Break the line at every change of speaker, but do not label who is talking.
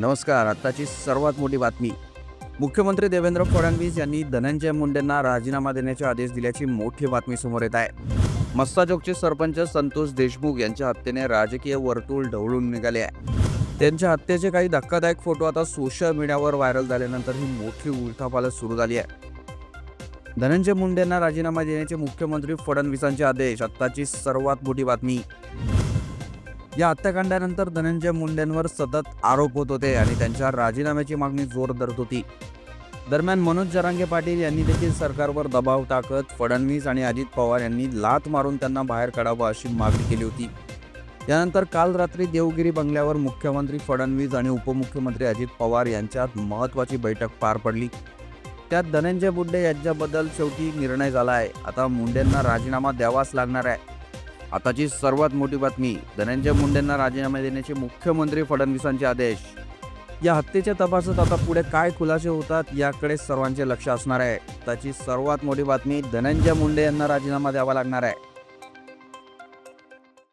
नमस्कार. आत्ताची सर्वात मोठी बातमी. मुख्यमंत्री देवेंद्र फडणवीस यांनी धनंजय मुंडेंना राजीनामा देण्याचे आदेश दिल्याची मोठी बातमी समोर येत आहे. मस्ताजोगचे सरपंच संतोष देशमुख यांच्या हत्येने राजकीय वर्तुळ ढवळून निघाले आहे. त्यांच्या हत्येचे काही धक्कादायक फोटो आता सोशल मीडियावर व्हायरल झाल्यानंतर ही मोठी उलथापालट सुरू झाली आहे. धनंजय मुंडेंना राजीनामा देण्याचे मुख्यमंत्री फडणवीसांचे आदेश. आत्ताची सर्वात मोठी बातमी. या हत्याकांडानंतर धनंजय मुंडेंवर सतत आरोप होत होते आणि त्यांच्या राजीनाम्याची मागणी जोर धरत होती. दरम्यान मनोज जरांगे पाटील यांनी देखील सरकारवर दबाव टाकत फडणवीस आणि अजित पवार यांनी लात मारून त्यांना बाहेर काढावं अशी मागणी केली होती. त्यानंतर काल रात्री देवगिरी बंगल्यावर मुख्यमंत्री फडणवीस आणि उपमुख्यमंत्री अजित पवार यांच्यात महत्त्वाची बैठक पार पडली. त्यात धनंजय मुंडे यांच्याबद्दल शेवटी निर्णय झाला आहे. आता मुंडेंना राजीनामा द्यावाच लागणार आहे. आताची सर्वात मोठी बातमी धनंजय मुंडेंना राजीनामा देण्याचे मुख्यमंत्री फडणवीसांचे आदेश. या हत्येच्या तपासात आता पुढे काय खुलासे होतात याकडे सर्वांचे लक्ष असणार आहे. त्याची सर्वात मोठी बातमी धनंजय मुंडे यांना राजीनामा द्यावा लागणार आहे.